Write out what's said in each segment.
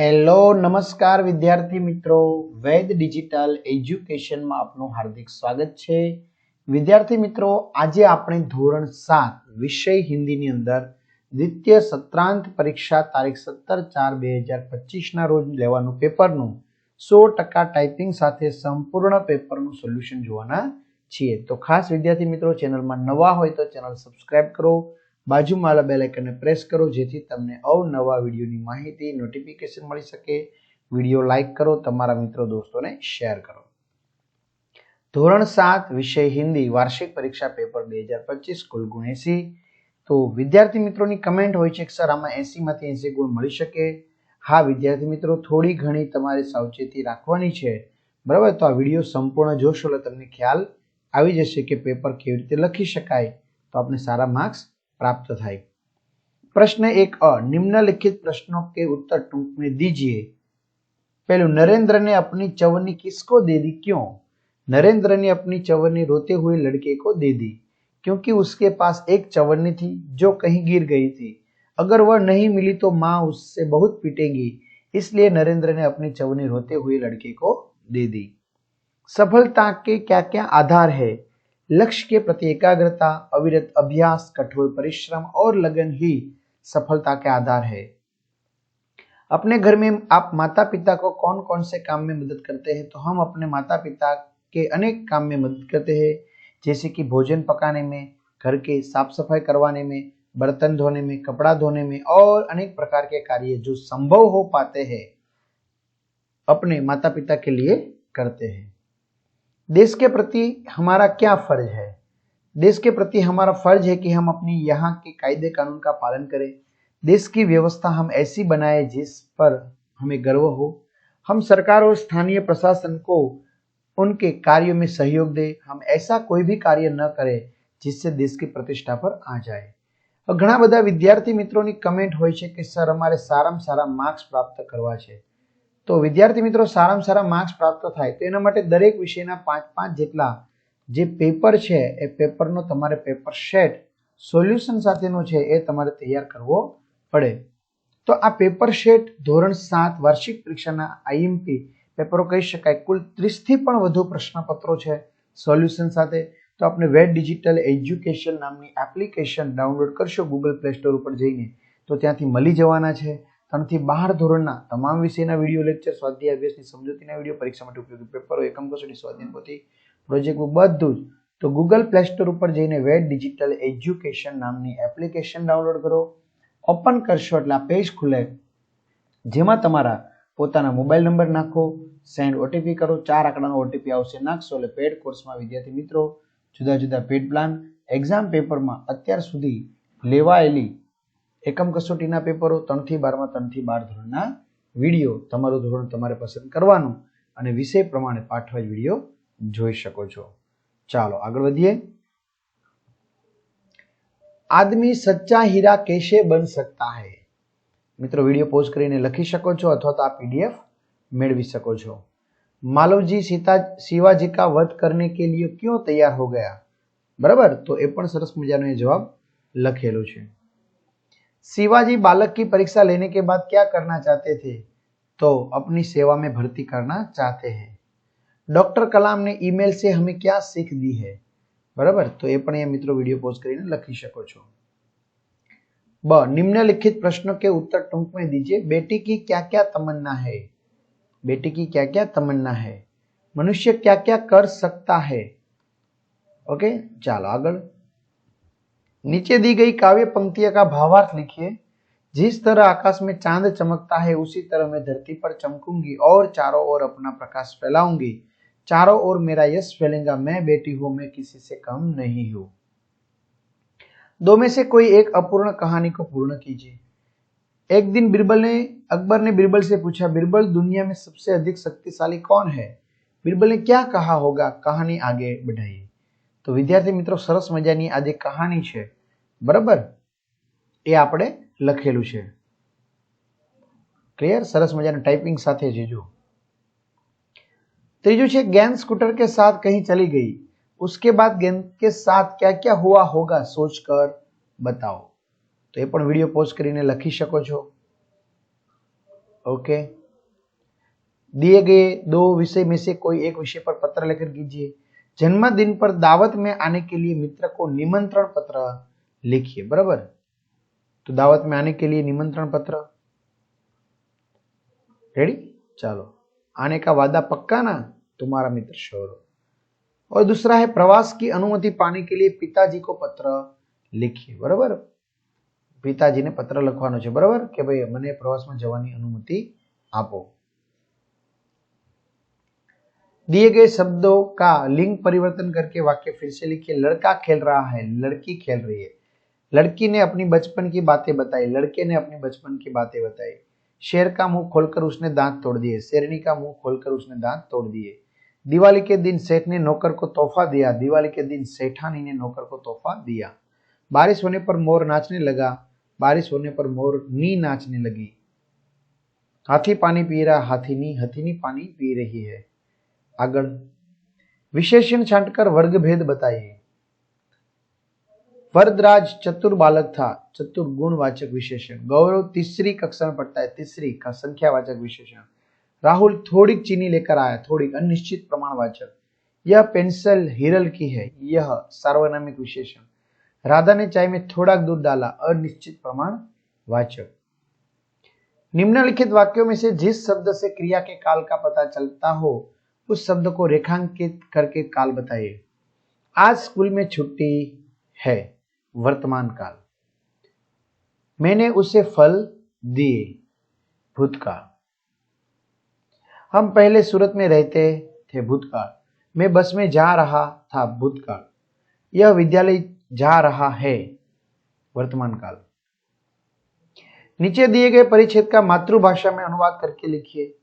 Hello નમસ્કાર વિદ્યાર્થી મિત્રો. વૈદ ડિજિટલ એજ્યુકેશનમાં આપનું હાર્દિક સ્વાગત છે. વિદ્યાર્થી મિત્રો, આજે આપણે ધોરણ સાત, વિષય હિન્દીની અંદર દ્વિતીય સત્રાંત પરીક્ષા તારીખ સત્તર ચાર બે હજાર પચીસના રોજ લેવાનું પેપરનું. સો ટકા ટાઈપિંગ સાથે સંપૂર્ણ પેપરનું સોલ્યુશન જોવાના છીએ. તો ખાસ વિદ્યાર્થી મિત્રો, ચેનલમાં નવા હોય તો ચેનલ સબસ્ક્રાઇબ કરો. બાજુમાં બેલ આઇકનને પ્રેસ કરો, જેથી તમને અવનવા વિડીયોની માહિતી નોટિફિકેશન મળી શકે. વીડિયો લાઇક કરો, તમારા મિત્રો દોસ્તોને શેર કરો. ધોરણ સાત, વિષય હિન્દી, વાર્ષિક પરીક્ષા પેપર બે હજાર પચીસ, કુલ ગુણ એસી. તો વિદ્યાર્થી મિત્રોની કમેન્ટ હોય છે કે, સર, આમાં એસીમાંથી એસી ગુણ મળી શકે? હા, વિદ્યાર્થી મિત્રો, થોડી ઘણી તમારે સાવચેતી રાખવાની છે. બરાબર? તો આ વીડિયો સંપૂર્ણ જોશો એટલે તમને ખ્યાલ આવી જશે કે પેપર કેવી રીતે લખી શકાય. તો આપણે સારા માર્ક્સ प्राप्त થાય प्रश्न एक अ, निम्नलिखित प्रश्नों के उत्तर टूंक में दीजिए। पहले, नरेंद्र ने अपनी चवन्नी किसको दे दी? क्यों? नरेंद्र ने अपनी चवन्नी रोते हुए लड़के को दे दी, क्योंकि उसके पास एक चवन्नी थी जो कहीं गिर गई थी। अगर वह नहीं मिली तो माँ उससे बहुत पीटेगी, इसलिए नरेंद्र ने अपनी चवन्नी रोते हुए लड़के को दे दी। सफलता के क्या क्या आधार है? लक्ष्य के प्रति एकाग्रता, अविरत अभ्यास, कठोर परिश्रम और लगन ही सफलता के आधार है। अपने घर में आप माता पिता को कौन कौन से काम में मदद करते हैं? तो हम अपने माता पिता के अनेक काम में मदद करते हैं, जैसे कि भोजन पकाने में, घर के साफ़ सफ़ाई करवाने में, बर्तन धोने में, कपड़ा धोने में और अनेक प्रकार के कार्य जो संभव हो पाते हैं, अपने माता पिता के लिए करते हैं। देश के प्रति हमारा क्या फर्ज है देश के प्रति हमारा फर्ज है कि हम अपनी यहाँ के कायदे कानून का पालन करें देश की व्यवस्था हम ऐसी बनाए जिस पर हमें गर्व हो हम सरकार और स्थानीय प्रशासन को उनके कार्यों में सहयोग दे हम ऐसा कोई भी कार्य न करें जिससे देश की प्रतिष्ठा पर आ जाए ઘણા બધા વિદ્યાર્થી મિત્રોની કમેન્ટ હોય છે કે સર અમારે સારામાં સારા માર્ક્સ પ્રાપ્ત કરવા છે તો વિદ્યાર્થી મિત્રો સારામાં સારા માર્ક્સ પ્રાપ્ત થાય તો એના માટે દરેક વિષયના પાંચ પાંચ જેટલા જે પેપર છે એ પેપરનો તમારે પેપર સેટ સોલ્યુશન સાથેનો છે એ તમારે તૈયાર કરવો પડે. તો આ પેપર સેટ ધોરણ સાત વાર્ષિક પરીક્ષાના આઈએમપી પેપરો કહી શકાય. કુલ ત્રીસથી પણ વધુ પ્રશ્નપત્રો છે સોલ્યુશન સાથે. તો આપણે વેટ ડિજિટલ એજ્યુકેશન નામની એપ્લિકેશન ડાઉનલોડ કરશો ગૂગલ પ્લે સ્ટોર ઉપર જઈને તો ત્યાંથી મળી જવાના છે. ત્રણથી બાર ધોરણના તમામ વિષયના વીડિયો લેક્ચર સ્વાધ્યાય અભ્યાસની સમજૂતીના વીડિયો પરીક્ષા માટે ઉપયોગી પેપરો એકમ કસોટી, સ્વાધ્યાય પોથી પ્રોજેક્ટ બધું જ. તો ગૂગલ પ્લે સ્ટોર ઉપર જઈને વેટ ડિજિટલ એજ્યુકેશન નામની એપ્લિકેશન ડાઉનલોડ કરો. ઓપન કરશો એટલે આ પેજ ખુલે. જેમાં તમારા પોતાના મોબાઈલ નંબર નાખો સેન્ડ ઓટીપી કરો, ચાર આંકડાનો ઓટીપી આવશે, નાખશો એટલે પેડ કોર્સમાં વિદ્યાર્થી મિત્રો, જુદા જુદા પેડ પ્લાન એક્ઝામ પેપરમાં અત્યાર સુધી લેવાયેલી એકમ કસોટીના પેપરો ત્રણથી બારમાં, ત્રણથી બાર ધોરણના વીડિયો તમારું ધોરણ તમારે પસંદ કરવાનું અને વિષય પ્રમાણે પાઠવાય વીડિયો જોઈ શકો છો. ચાલો, આગળ વધીએ. આદમી સચ્ચા હીરા કેશે બન સકતા હૈ? મિત્રો, વીડિયો પોઝ કરીને લખી શકો છો અથવા તો આ પીડીએફ મેળવી શકો છો. માલવજી સીતા, શિવાજી કા વધ કરને કે લીએ ક્યો તૈયાર હો ગયા? બરાબર? તો એ પણ સરસ મજાનો એ જવાબ લખેલો છે. शिवाजी बालक की परीक्षा लेने के बाद क्या करना चाहते थे तो अपनी सेवा में भर्ती करना चाहते हैं डॉक्टर कलाम ने ईमेल से हमें क्या सीख दी है बराबर तो ये પણ અહીંયા મિત્રો વિડીયો પોઝ કરીને લખી શકો છો ब निम्नलिखित प्रश्नों के उत्तर टूंक में दीजिए बेटी की क्या क्या तमन्ना है बेटी की क्या क्या तमन्ना है मनुष्य क्या क्या कर सकता है ओके चलो आगे नीचे दी गई काव्य पंक्तियों का भावार्थ लिखिए जिस तरह आकाश में चांद चमकता है उसी तरह मैं धरती पर चमकूंगी और चारों ओर अपना प्रकाश फैलाऊंगी चारों ओर मेरा यश फैलेगा मैं बेटी हूं मैं किसी से कम नहीं हूं दो में से कोई एक अपूर्ण कहानी को पूर्ण कीजिए एक दिन बिरबल ने अकबर ने बिरबल से पूछा बिरबल दुनिया में सबसे अधिक शक्तिशाली कौन है बिरबल ने क्या कहा होगा कहानी आगे बढ़ाइए તો વિદ્યાર્થી મિત્રો સરસ મજાની આ જે કહાની છે બરાબર એ આપણે લખેલું છે ક્લિયર સરસ મજાના ટાઈપિંગ સાથે જોજો ત્રીજું છે ગેન स्कूटर के साथ कहीं चली गई उसके बाद गेंद के साथ क्या क्या हुआ होगा सोचकर बताओ તો એ પણ વિડીયો પોઝ કરીને લખી શકો છો ओके दिए गए दो विषय में से कोई एक विषय पर पत्र लेकर कीजिए जन्मदिन पर दावत में आने के लिए मित्र को निमंत्रण पत्र लिखिए बराबर तो दावत में आने के लिए निमंत्रण पत्र रेडी चलो आने का वादा पक्का ना तुम्हारा मित्र शोर और दूसरा है प्रवास की अनुमति पाने के लिए पिताजी को पत्र लिखिए बराबर પિતાજીને પત્ર લખવાનો છે બરાબર કે ભાઈ મને પ્રવાસમાં જવાની અનુમતિ આપો दिए गए शब्दों का लिंग परिवर्तन करके वाक्य फिर से लिखिए लड़का खेल रहा है लड़की खेल रही है लड़की ने अपनी बचपन की बातें बताई, लड़के ने अपनी बचपन की बातें बताई। शेर का मुँह खोलकर उसने दांत तोड़ दिए, शेरनी का मुँह खोलकर उसने दांत तोड़ दिए। दिवाली के दिन सेठ ने नौकर को तोहफा दिया, दिवाली के दिन सेठानी ने नौकर को तोहफा दिया। बारिश होने पर मोर नाचने लगा, बारिश होने पर मोर नी नाचने लगी। हाथी पानी पी रहा, हाथी नी हथीनी पानी पी रही है। आगण विशेषण छांटकर वर्ग भेद बताइए। वरदराज चतुर बालक था, चतुर गुणवाचक विशेषण। गौरव तीसरी कक्षा में पढ़ता है, तीसरी का संख्यावाचक विशेषण। राहुल थोड़ी चीनी लेकर आया, थोड़ी अनिश्चित प्रमाणवाचक। यह पेंसिल हिरल की है, यह सार्वनामिक विशेषण। राधा ने चाय में थोड़ा दूध डाला, अनिश्चित प्रमाण वाचक निम्नलिखित वाक्यों में से जिस शब्द से क्रिया के काल का पता चलता हो, उस शब्द को रेखांकित करके काल बताइए। आज स्कूल में छुट्टी है। वर्तमान काल मैंने उसे फल दिए भूतकाल हम पहले सूरत में रहते थे भूतकाल मैं बस में जा रहा था भूतकाल यह विद्यालय जा रहा है वर्तमान काल नीचे दिए गए परिच्छेद का मातृभाषा में अनुवाद करके लिखिए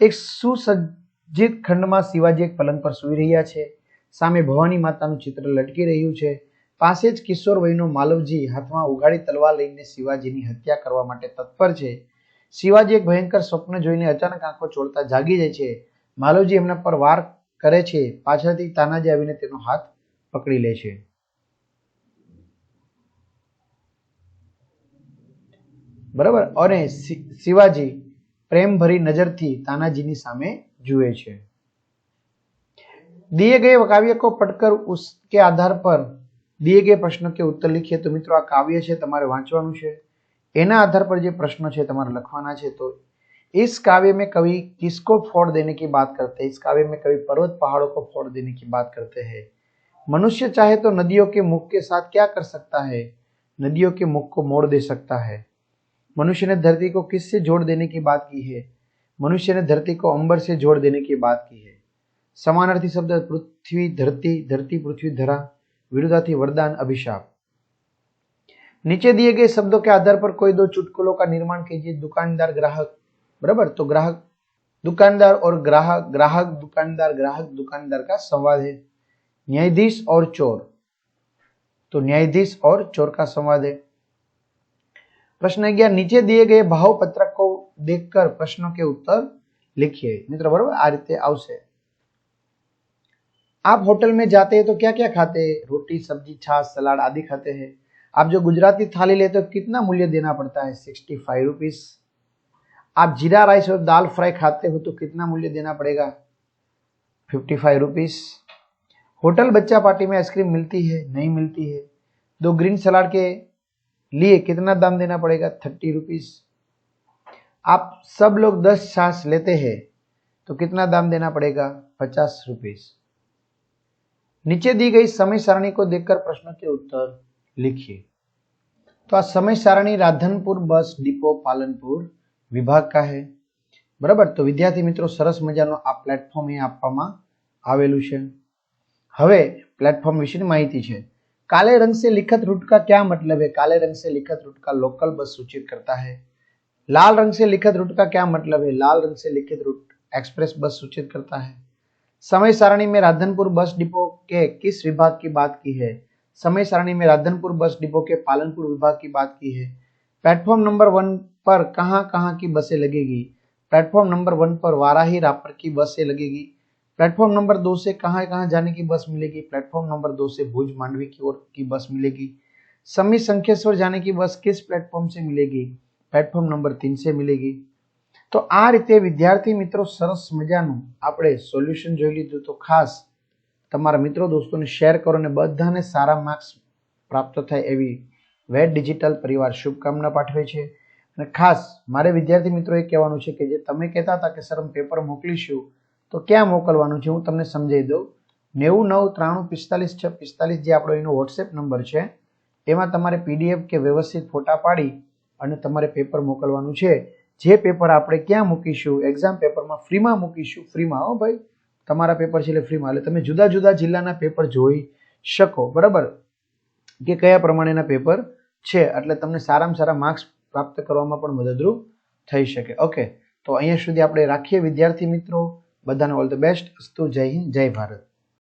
एक सुसज्ज જીત ખંડમાં શિવાજી એક પલંગ પર સૂઈ રહ્યા છે સામે ભવાની માતાનું ચિત્ર લટકી રહ્યું છે પાસે જ કિશોર વયનો માલવજી હાથમાં ઉઘાડી તલવાર લઈને શિવાજીની હત્યા કરવા માટે તત્પર છે. શિવાજી એક ભયંકર સ્વપ્ન જોઈને અચાનક આંખો ચોળતા જાગી જાય છે. માલવજી એમના પર વાર કરે છે. પાછળથી તાનાજી આવીને તેનો હાથ પકડી લે છે. બરાબર? અને શિવાજી પ્રેમભરી નજરથી તાનાજીની સામે જુએ છે. દિએ ગયે કાવ્ય કો પટકર ઉસકે આધાર પર दिए गए प्रश्न के उत्तर लिखिए तो मित्रों आ काव्य है તમારે વાંચવાનું છે એના આધાર પર જે પ્રશ્ન છે તમારે લખવાના છે તો इस काव्य में कवि किसको फोड़ देने की बात करते हैं इस काव्य में कवि पर्वत पहाड़ों को फोड़ देने की बात करते हैं मनुष्य चाहे तो नदियों के मुख के साथ क्या कर सकता है नदियों के मुख को मोड़ दे सकता है मनुष्य ने धरती को किससे जोड़ देने की बात की है मनुष्य ने धरती को अंबर से जोड़ देने की बात की है समानार्थी शब्द पृथ्वी धरती धरती पृथ्वी धरा विरुद्धार्थी वरदान अभिशाप। नीचे दिए गए शब्दों के आधार पर कोई दो चुटकुलों का निर्माण कीजिए। दुकानदार, ग्राहक, बराबर? तो ग्राहक, दुकानदार और ग्राहक ग्राहक, दुकानदार ग्राहक, दुकानदार का संवाद है। न्यायाधीश और चोर। तो न्यायाधीश और चोर का संवाद है। प्रश्न ग्यारह नीचे दिए गए भाव पत्रक को देखकर प्रश्नों के उत्तर लिखिए। मित्र, बराबर? आ रीते आवश्य आप होटल में जाते हैं तो क्या क्या खाते हैं? रोटी, सब्ज़ी, छाछ, सलाद आदि खाते हैं। आप जो गुजराती थाली लेते हो, कितना मूल्य देना पड़ता है? सिक्सटी फाइव रुपीज़ आप जीरा, राइस और दाल फ्राई खाते हो तो कितना मूल्य देना पड़ेगा? फिफ्टी फाइव रुपीज़ होटल बच्चा पार्टी में आइसक्रीम मिलती है, नहीं मिलती है? दो ग्रीन सलाड के लिए कितना दाम देना पड़ेगा? थर्टी रुपीज़ आप सब लोग दस छाछ लेते हैं तो कितना दाम देना पड़ेगा? पचास रुपीज़ नीचे दी गई समय सारणी को देखकर प्रश्न के उत्तर लिखिए। तो आज समय सारणी राधनपुर बस डिपो पालनपुर विभाग का है। बराबर? तो विद्यार्थी मित्रों, सरस मज़ा ना आ प्लेटफॉर्म आप આવેલું છે। હવે પ્લેટફોર્મ काले रंग से लिखत रूट का क्या मतलब है काले रंग से लिखत रूट का लोकल बस सूचित करता है लाल रंग से लिखत रूट का क्या मतलब है लाल रंग से लिखित रूट एक्सप्रेस बस सूचित करता है समय सारणी में राधनपुर बस डिपो के किस विभाग की बात की है? समय सारणी में राधनपुर बस डिपो के पालनपुर विभाग की बात की है। प्लेटफॉर्म नंबर वन पर कहाँ कहाँ की बसें लगेगी? प्लेटफॉर्म नंबर वन पर वाराही रापर की बसें लगेगी। प्लेटफॉर्म नंबर दो से कहाँ कहाँ जाने की बस मिलेगी? प्लेटफॉर्म नंबर दो से भुज मांडवी की ओर की बस मिलेगी। समी संखेश्वर जाने की बस किस प्लेटफॉर्म से मिलेगी? प्लेटफॉर्म नंबर तीन से मिलेगी। તો આ રીતે વિદ્યાર્થી મિત્રો સરસ મજાનું આપણે સોલ્યુશન જોઈ લીધું તો ખાસ તમારા મિત્રો દોસ્તોને શેર કરો અને બધાને સારા માર્ક્સ પ્રાપ્ત થાય એવી વેટ ડિજિટલ પરિવાર શુભકામના પાઠવે છે. અને ખાસ મારે વિદ્યાર્થી મિત્રો એ કહેવાનું છે કે જે તમે કહેતા હતા કે સર અમે પેપર મોકલીશું, તો ક્યાં મોકલવાનું છે? હું તમને સમજાવી દઉં. નેવું, નવ, ત્રાણું, પિસ્તાલીસ, છ, પિસ્તાલીસ જે આપણો એનો વોટ્સએપ નંબર છે, એમાં તમારે પીડીએફ કે વ્યવસ્થિત ફોટા પાડી અને તમારે પેપર મોકલવાનું છે. જે પેપર આપણે ક્યાં મૂકીશું? એક્ઝામ પેપરમાં ફ્રીમાં મૂકીશું? ફ્રીમાં હો ભાઈ. તમારા પેપર છે એટલે ફ્રીમાં એટલે તમે જુદા જુદા જિલ્લાના પેપર જોઈ શકો. બરાબર? કે કયા પ્રમાણેના પેપર છે? એટલે તમને સારામાં સારા માર્ક્સ પ્રાપ્ત કરવામાં પણ મદદરૂપ થઈ શકે. ઓકે તો અહીંયા સુધી આપણે રાખીએ. વિદ્યાર્થી મિત્રો, બધાને ઓલ ધ બેસ્ટ અસ્તુ જય હિન્દ, જય ભારત.